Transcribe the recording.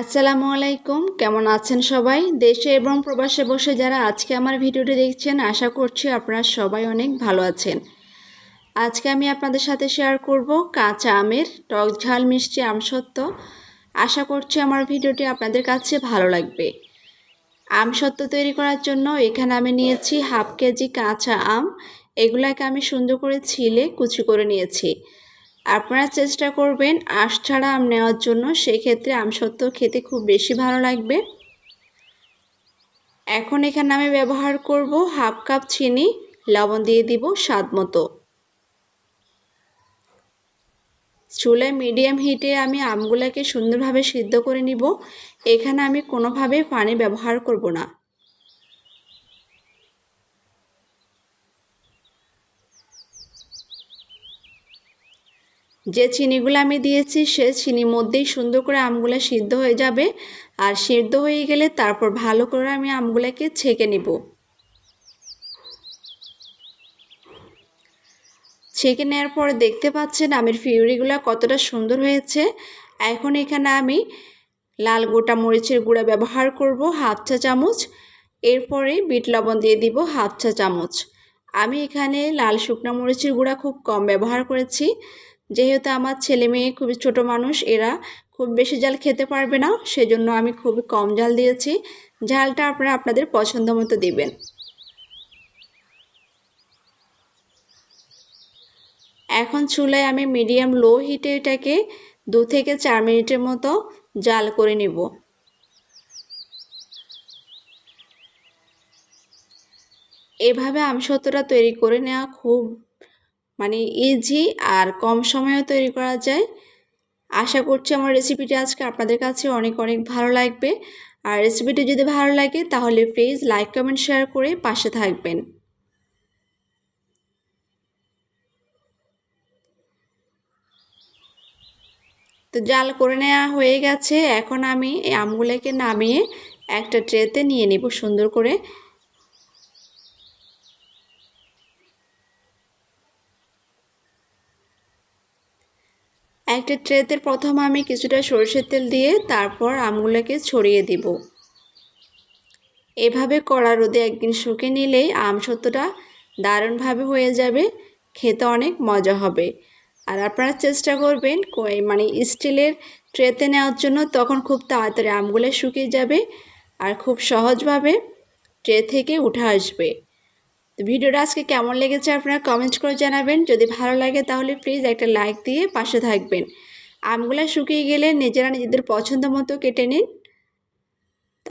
আসসালামু আলাইকুম। কেমন আছেন সবাই? দেশে এবং প্রবাসে বসে যারা আজকে আমার ভিডিওটি দেখছেন, আশা করছি আপনারা সবাই অনেক ভালো আছেন। আজকে আমি আপনাদের সাথে শেয়ার করব কাঁচা আমের টক ঝাল মিষ্টি আমসত্ত্ব আশা করছি আমার ভিডিওটি আপনাদের কাছে ভালো লাগবে। আমসত্ত্ব তৈরি করার জন্য এখানে আমি নিয়েছি হাফ কেজি কাঁচা আম। এগুলাকে আমি সুন্দর করে ছিলে কুচি করে নিয়েছি। আপনারা চেষ্টা করবেন আঁশ ছাড়া আম নেওয়ার জন্য। সেই সেক্ষেত্রে আমসত্ত্ব খেতে খুব বেশি ভালো লাগবে। এখন এখানে আমি ব্যবহার করব হাফ কাপ চিনি, লবণ দিয়ে দিব স্বাদ মতো। চুলায় মিডিয়াম হিটে আমি আমগুলোকে সুন্দরভাবে সিদ্ধ করে নিব। এখানে আমি কোনোভাবে পানি ব্যবহার করব না। যে চিনিগুলো আমি দিয়েছি, সে চিনির মধ্যেই সুন্দর করে আমগুলো সিদ্ধ হয়ে যাবে। আর সিদ্ধ হয়ে গেলে তারপর ভালো করে আমি আমগুলোকে ছেঁকে নিব। ছেঁকে নেওয়ার পর দেখতে পাচ্ছেন আমের ফিউরিগুলো কতটা সুন্দর হয়েছে। এখন এখানে আমি লাল গোটা মরিচের গুঁড়া ব্যবহার করব হাফ চা চামচ। এরপরে বিট লবণ দিয়ে দিব হাফ চা চামচ। আমি এখানে লাল শুকনো মরিচের গুঁড়া খুব কম ব্যবহার করেছি। যেহেতু আমার ছেলে মেয়ে খুবই ছোট মানুষ, এরা খুব বেশি জাল খেতে পারবে না, সেজন্য আমি খুবই কম জাল দিয়েছি। ঝালটা আপনারা আপনাদের পছন্দ মতো দিবেন। এখন চুলায় আমি মিডিয়াম লো হিটে এটাকে দু থেকে চার মিনিটের মতো জাল করে নিব। এভাবে আমসত্ত্বটা তৈরি করে নেওয়া খুব মানে ইজি আর কম সময়েও তৈরি করা যায়। আশা করছি আমার রেসিপিটি আজকে আপনাদের কাছে অনেক অনেক ভালো লাগবে। আর রেসিপিটি যদি ভালো লাগে তাহলে প্লিজ লাইক কমেন্ট শেয়ার করে পাশে থাকবেন। তো জাল করে নেওয়া হয়ে গেছে। এখন আমি এই আমগুলোকে নামিয়ে একটা ট্রেতে নিয়ে নিব সুন্দর করে। একটা ট্রেতে প্রথম আমি কিছুটা সরষের তেল দিয়ে তারপর আমগুলোকে ছড়িয়ে দিব। এভাবে কড়া রোদে একদিন শুকে নিলেই আম সত্যটা দারুণভাবে হয়ে যাবে, খেতে অনেক মজা হবে। আর আপনারা চেষ্টা করবেন মানে স্টিলের ট্রেতে নেওয়ার জন্য তখন খুব তাড়াতাড়ি আমগুলো শুকিয়ে যাবে আর খুব সহজভাবে ট্রে থেকে উঠে আসবে। তো ভিডিওটা আজকে কেমন লেগেছে আপনারা কমেন্ট করে জানাবেন। যদি ভালো লাগে তাহলে প্লিজ একটা লাইক দিয়ে পাশে থাকবেন। আমগুলো শুকিয়ে গেলে নিজেরা নিজেদের পছন্দ মতো কেটে নিন।